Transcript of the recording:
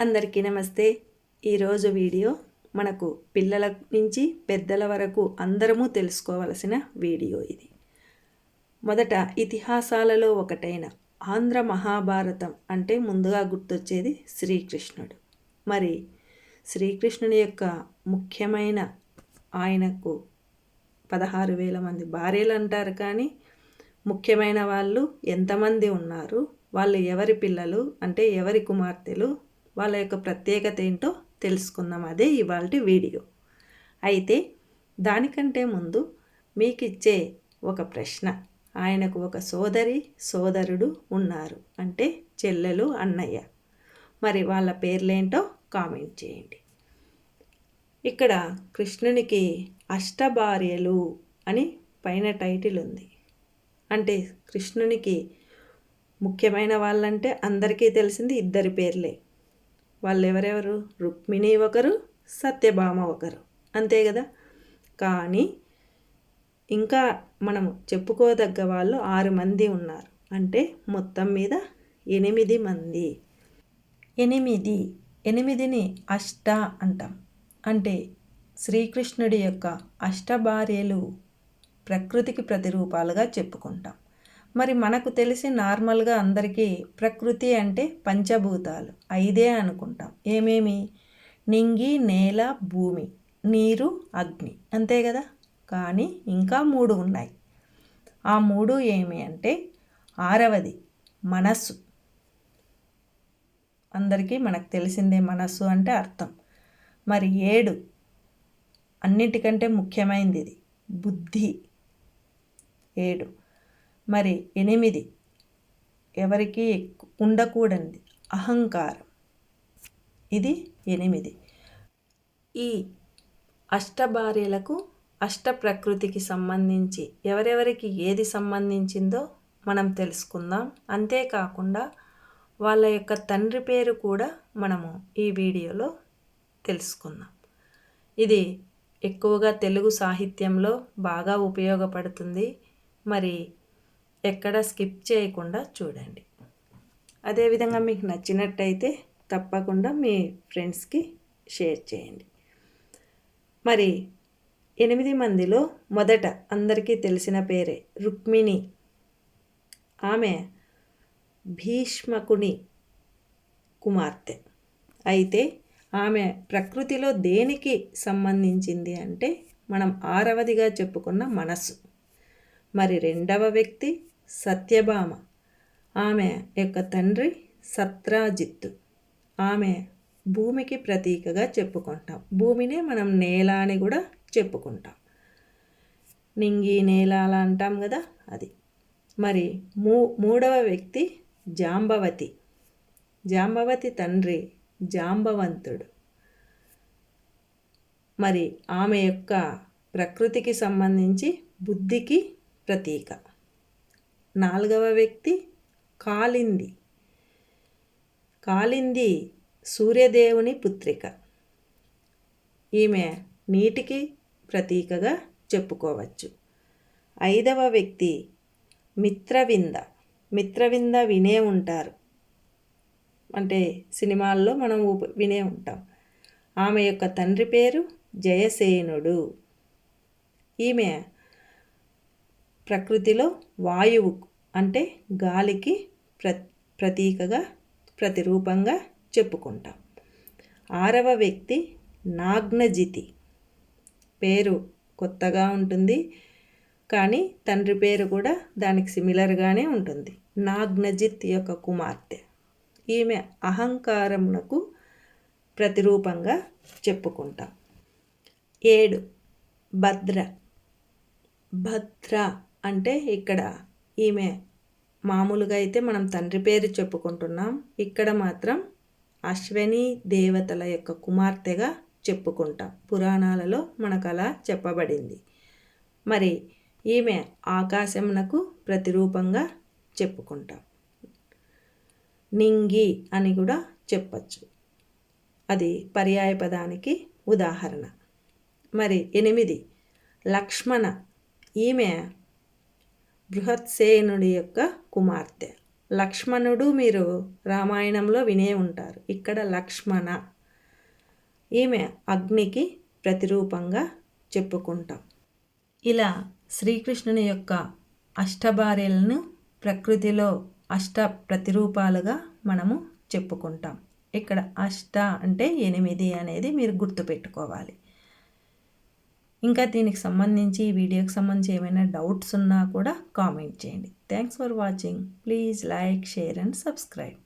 అందరికీ నమస్తే. ఈరోజు వీడియో మనకు పిల్లల నుంచి పెద్దల వరకు అందరము తెలుసుకోవలసిన వీడియో ఇది. మొదట ఇతిహాసాలలో ఒకటైన ఆంధ్ర మహాభారతం అంటే ముందుగా గుర్తొచ్చేది శ్రీకృష్ణుడు. మరి శ్రీకృష్ణుని యొక్క ముఖ్యమైన ఆయనకు పదహారు వేల మంది భార్యలు అంటారు కానీ ముఖ్యమైన వాళ్ళు ఎంతమంది ఉన్నారు వాళ్ళు ఎవరి పిల్లలు అంటే ఎవరి కుమార్తెలు వాళ్ళ యొక్క ప్రత్యేకత ఏంటో తెలుసుకుందాం. అదే ఇవాళ వీడియో. అయితే దానికంటే ముందు మీకు ఇచ్చే ఒక ప్రశ్న. ఆయనకు ఒక సోదరి సోదరుడు ఉన్నారు. అంటే చెల్లెలు అన్నయ్య. మరి వాళ్ళ పేర్లేంటో కామెంట్ చేయండి. ఇక్కడ కృష్ణునికి అష్టభార్యలు అని పైన టైటిల్ ఉంది. అంటే కృష్ణునికి ముఖ్యమైన వాళ్ళంటే అందరికీ తెలిసింది ఇద్దరి పేర్లే. వాళ్ళు ఎవరెవరు రుక్మిణి ఒకరు సత్యభామ ఒకరు. అంతే కదా కానీ ఇంకా మనం చెప్పుకోదగ్గ వాళ్ళు ఆరు మంది ఉన్నారు. అంటే మొత్తం మీద ఎనిమిది మంది. ఎనిమిది. ఎనిమిదిని అష్ట అంటాం. అంటే శ్రీకృష్ణుడి యొక్క అష్టభార్యలు ప్రకృతికి ప్రతిరూపాలుగా చెప్పుకుంటాం. మరి మనకు తెలిసి నార్మల్గా అందరికీ ప్రకృతి అంటే పంచభూతాలు. ఐదే అనుకుంటాం. ఏమేమి? నింగి నేల భూమి నీరు అగ్ని. అంతే కదా? కానీ ఇంకా మూడు ఉన్నాయి. ఆ మూడు ఏమి అంటే ఆరవది మనస్సు. అందరికీ మనకు తెలిసిందే మనస్సు అంటే అర్థం. మరి ఏడు అన్నిటికంటే ముఖ్యమైనది ఇది బుద్ధి. ఏడు మరి ఎనిమిది. ఎవరికి ఉండకూడనిది. అహంకారం. ఇది ఎనిమిది. ఈ అష్టభార్యలకు అష్ట ప్రకృతికి సంబంధించి ఎవరెవరికి ఏది సంబంధించిందో మనం తెలుసుకుందాం. అంతేకాకుండా వాళ్ళ యొక్క తండ్రి పేరు కూడా మనము ఈ వీడియోలో తెలుసుకుందాం. ఇది ఎక్కువగా తెలుగు సాహిత్యంలో బాగా ఉపయోగపడుతుంది. మరి ఎక్కడ స్కిప్ చేయకుండా చూడండి. అదేవిధంగా మీకు నచ్చినట్టయితే తప్పకుండా మీ ఫ్రెండ్స్కి షేర్ చేయండి. మరి ఎనిమిది మందిలో మొదట అందరికీ తెలిసిన పేరే రుక్మిణి. ఆమె భీష్మకుని కుమార్తె. అయితే ఆమె ప్రకృతిలో దేనికి సంబంధించింది అంటే మనం ఆరవదిగా చెప్పుకున్న మనస్సు. మరి రెండవ వ్యక్తి సత్యభామ. ఆమె యొక్క తండ్రి సత్రాజిత్తు. ఆమె భూమికి ప్రతీకగా చెప్పుకుంటాం. భూమినే మనం నేల అని కూడా చెప్పుకుంటాం. నింగి నేల అలా అంటాం కదా అది. మరి మూ మూడవ వ్యక్తి జాంబవతి. జాంబవతి తండ్రి జాంబవంతుడు. మరి ఆమె యొక్క ప్రకృతికి సంబంధించి బుద్ధికి ప్రతీక. నాలుగవ వ్యక్తి కాలింది కాలింది సూర్యదేవుని పుత్రిక. ఈమె నీటికి ప్రతీకగా చెప్పుకోవచ్చు. ఐదవ వ్యక్తి మిత్రవింద. మిత్రవింద వినే ఉంటారు. అంటే సినిమాల్లో మనం వినే ఉంటాం. ఆమె యొక్క తండ్రి పేరు జయసేనుడు. ఈమె ప్రకృతిలో వాయువు అంటే గాలికి ప్ర ప్రతీకగా ప్రతిరూపంగా చెప్పుకుంటాం. ఆరవ వ్యక్తి నాగ్నజితి. పేరు కొత్తగా ఉంటుంది కానీ తండ్రి పేరు కూడా దానికి సిమిలర్గానే ఉంటుంది. నాగ్నజిత్ యొక్క కుమార్తె. ఈమె అహంకారమునకు ప్రతిరూపంగా చెప్పుకుంటాం. ఏడు. భద్ర. భద్ర అంటే ఇక్కడ ఈమె మామూలుగా అయితే మనం తండ్రి పేరు చెప్పుకుంటున్నాం. ఇక్కడ మాత్రం అశ్వని దేవతల యొక్క కుమార్తెగా చెప్పుకుంటాం. పురాణాలలో మనకు అలా చెప్పబడింది. మరి ఈమె ఆకాశమునకు ప్రతిరూపంగా చెప్పుకుంటాం. నింగి అని కూడా చెప్పచ్చు. అది పర్యాయ పదానికి ఉదాహరణ. మరి ఎనిమిది లక్ష్మణ. ఈమె బృహత్సేనుడి యొక్క కుమార్తె. లక్ష్మణుడు మీరు రామాయణంలో వినే ఉంటారు. ఇక్కడ లక్ష్మణ. ఈమె అగ్నికి ప్రతిరూపంగా చెప్పుకుంటాం. ఇలా శ్రీకృష్ణుని యొక్క అష్టభార్యలను ప్రకృతిలో అష్ట ప్రతిరూపాలుగా మనము చెప్పుకుంటాం. ఇక్కడ అష్ట అంటే ఎనిమిది అనేది మీరు గుర్తుపెట్టుకోవాలి. ఇంకా దీనికి సంబంధించి ఈ వీడియోకి సంబంధించి ఏమైనా డౌట్స్ ఉన్నా కూడా కామెంట్ చేయండి. Thanks for watching please like share and subscribe